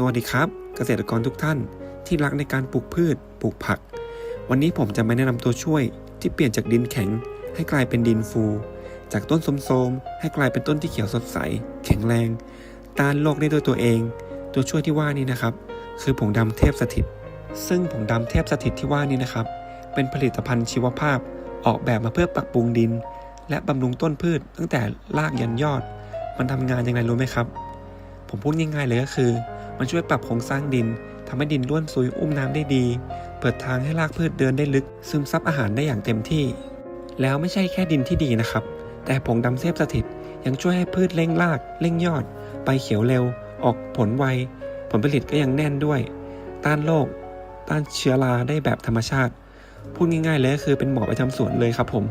สวัสดีครับ เกษตรกรทุกท่านที่รักในการปลูกพืช ปลูกผัก วันนี้ผมจะมาแนะนำตัวช่วยที่เปลี่ยนจากดินแข็ง ให้กลายเป็นดินฟู จากต้นโทรมๆให้กลายเป็นต้นที่เขียวสดใส แข็งแรง ต้านโรคได้ด้วยตัวเอง ตัวช่วยที่ว่านี้นะครับ คือผงดำเทพสถิต ซึ่งผงดำเทพสถิตที่ว่านี้นะครับ เป็นผลิตภัณฑ์ชีวภาพออกแบบมาเพื่อปรับปรุงดิน และบำรุงต้นพืช ตั้งแต่รากยันยอด มันทำงานยังไงรู้ไหมครับ ผมพูดง่ายๆเลยก็คือ มันช่วยปรับโครงสร้างดินทำให้ดินร่วนซุยอุ้มน้ำได้ดี เปิดทางให้รากพืชเดินได้ลึก ซึมซับอาหารได้อย่างเต็มที่ แล้วไม่ใช่แค่ดินที่ดีนะครับ แต่ผงดำเทพสถิตยังช่วยให้พืชเร่งรากเร่งยอด ใบเขียวเร็ว ออกผลไว ผลผลิตก็ยังแน่นด้วย ต้านโรคต้านเชื้อราได้แบบธรรมชาติ พูดง่ายๆเลยก็คือเป็นหมอไปทำสวนเลยครับผม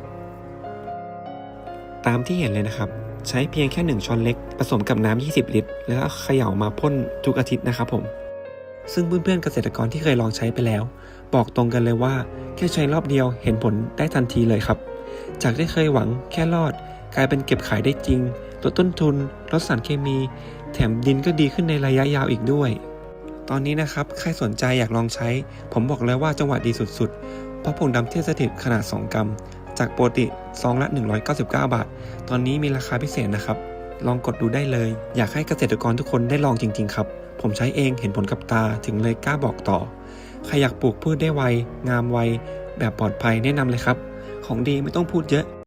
ตามที่เห็นเลยนะครับ ใช้เพียงแค่ 1 ช้อนเล็ก ผสมกับน้ำ20 ลิตร แล้วเขย่ามาพ่นทุกอาทิตย์นะครับผม ซึ่งเพื่อนๆเกษตรกรที่เคยลองใช้ไปแล้ว บอกตรงกันเลยว่า แค่ใช้รอบเดียวเห็นผลได้ทันทีเลยครับ จากที่เคยหวังแค่รอด กลายเป็นเก็บขายได้จริงลดต้นทุนลดสารเคมี แถมดินก็ดีขึ้นในระยะยาวอีกด้วย ตอนนี้นะครับใครสนใจอยากลองใช้ ผมบอกเลยว่าจังหวะดีสุดๆเพราะผงดำเทพสถิตขนาด 2 กรัม จากปกติซองละ 199 บาท ตอนนี้มีราคาพิเศษนะครับ ลองกดดูได้เลย อยากให้เกษตรกรทุกคนได้ลองจริง ๆ ครับ ผมใช้เองเห็นผลกับตาถึงเลยกล้าบอกต่อ ใครอยากปลูกพืชได้ไว งามไว แบบปลอดภัยแนะนำเลยครับ ของดีไม่ต้องพูดเยอะ